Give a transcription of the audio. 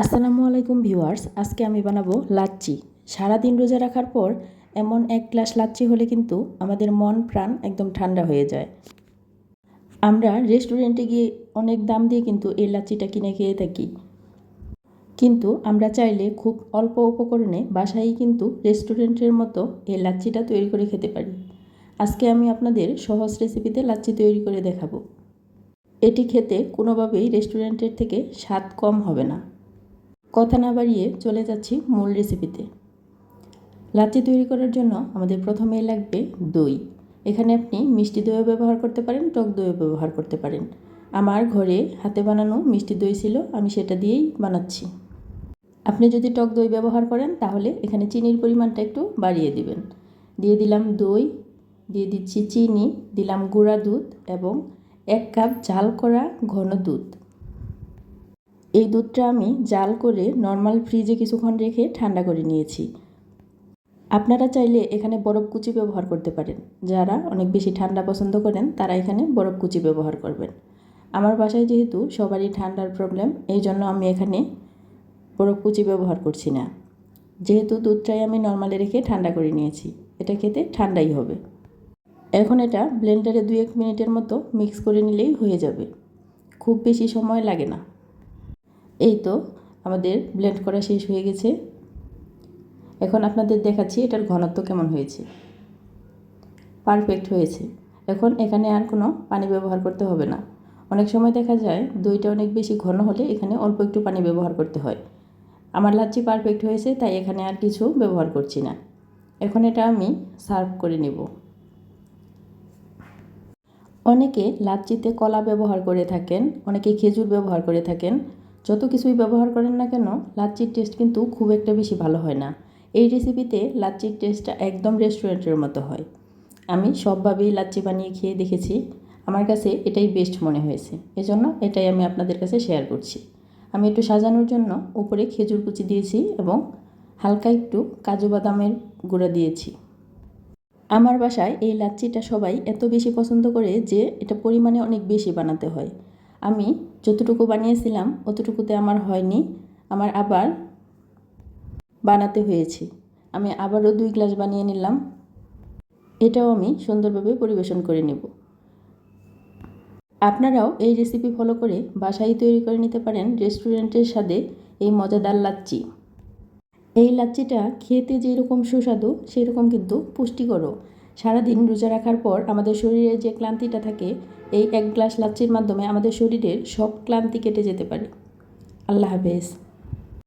আসসালামু আলাইকুম ভিউয়ার্স, আজকে আমি বানাবো লাচ্চি। সারাদিন রোজা রাখার পর এমন এক গ্লাস লাচ্চি হলে কিন্তু আমাদের মন, প্রাণ একদম ঠান্ডা হয়ে যায়। আমরা রেস্টুরেন্টে গিয়ে অনেক দাম দিয়ে কিন্তু এই লাচ্চিটা কিনে খেয়ে থাকি। কিন্তু আমরা চাইলে খুব অল্প উপকরণে বাসায় কিন্তু রেস্টুরেন্টের মতো এই লাচ্চিটা তৈরি করে খেতে পারি। আজকে আমি আপনাদের সহজ রেসিপিতে লাচ্চি তৈরি করে দেখাবো। এটি খেতে কোনোভাবেই রেস্টুরেন্টের থেকে স্বাদ কম হবে না। কথা না বাড়িয়ে চলে যাচ্ছি মূল রেসিপিতে লাচ্ছি তৈরি করার জন্য আমাদের প্রথমেই লাগবে দই। এখানে আপনি মিষ্টি দইও ব্যবহার করতে পারেন, টক দইও ব্যবহার করতে পারেন। আমার ঘরে হাতে বানানো মিষ্টি দই ছিল, আমি সেটা দিয়েই বানাচ্ছি। আপনি যদি টক দই ব্যবহার করেন, তাহলে এখানে চিনির পরিমাণটা একটু বাড়িয়ে দিবেন। দিয়ে দিলাম দই, দিয়ে দিচ্ছি চিনি, দিলাম গুঁড়া দুধ এবং এক কাপ জাল করা ঘন দুধ। এই দুধটা আমি জাল করে নর্মাল ফ্রিজে কিছুক্ষণ রেখে ঠান্ডা করে নিয়েছি। আপনারা চাইলে এখানে বরফ কুচি ব্যবহার করতে পারেন। যারা অনেক বেশি ঠান্ডা পছন্দ করেন, তারা এখানে বরফ কুচি ব্যবহার করবেন। আমার বাসায় যেহেতু সবারই ঠান্ডার প্রবলেম এই জন্য আমি এখানে বরফ কুচি ব্যবহার করছি না। যেহেতু দুধটাই আমি নর্মালে রেখে ঠান্ডা করে নিয়েছি, এটা খেতে ঠান্ডাই হবে। এখন এটা ব্লেন্ডারে দু এক মিনিটের মতো মিক্স করে নিলেই হয়ে যাবে। খুব বেশি সময় লাগে না। এই তো, আমাদের ব্লেন্ড করা শেষ হয়ে গেছে। এখন আপনাদের দেখাচ্ছি এটার ঘনত্ব কেমন হয়েছে। পারফেক্ট হয়েছে। এখন এখানে আর কোনো পানি ব্যবহার করতে হবে না। অনেক সময় দেখা যায়, দইটা অনেক বেশি ঘন হলে এখানে অল্প একটু পানি ব্যবহার করতে হয়। আমার লাচ্ছি পারফেক্ট হয়েছে, তাই এখানে আর কিছু ব্যবহার করছি না। এখন এটা আমি সার্ভ করে নেব। অনেকে লাচ্চিতে কলা ব্যবহার করে থাকেন, অনেকে খেজুর ব্যবহার করে থাকেন। যত কিছুই ব্যবহার করেন না কেন লাচ্চির টেস্ট কিন্তু খুব একটা বেশি ভালো হয় না। এই রেসিপিতে লাচ্চির টেস্টটা একদম রেস্টুরেন্টের মতো হয়। আমি সবভাবেই লাচ্চি বানিয়ে খেয়ে দেখেছি। আমার কাছে এটাই বেস্ট মনে হয়েছে। এজন্য এটাই আমি আপনাদের কাছে শেয়ার করছি। আমি একটু সাজানোর জন্য উপরে খেজুর কুচি দিয়েছি এবং হালকা একটু কাজু বাদামের গুঁড়া দিয়েছি। আমার বাসায় এই লাচ্চিটা সবাই এত বেশি পছন্দ করে যে, এটা পরিমাণে অনেক বেশি বানাতে হয়। আমি যতটুকু বানিয়েছিলাম, অতটুকুতে আমার হয়নি। আমার আবার বানাতে হয়েছে। আমি আবারও দুই গ্লাস বানিয়ে নিলাম। এটাও আমি সুন্দরভাবে পরিবেশন করে নেব। আপনারাও এই রেসিপি ফলো করে বাসায় তৈরি করে নিতে পারেন রেস্টুরেন্টের স্বাদে এই মজাদার লাচ্চি এই লাচ্চিটা খেতে যেরকম সুস্বাদু, সেরকম কিন্তু পুষ্টিকরও। সারাদিন রোজা রাখার পর আমাদের শরীরে যে ক্লান্তিটা থাকে, এই এক গ্লাস লাচ্চির মাধ্যমে আমাদের শরীরের সব ক্লান্তি কেটে যেতে পারে। আল্লাহ হাফেজ।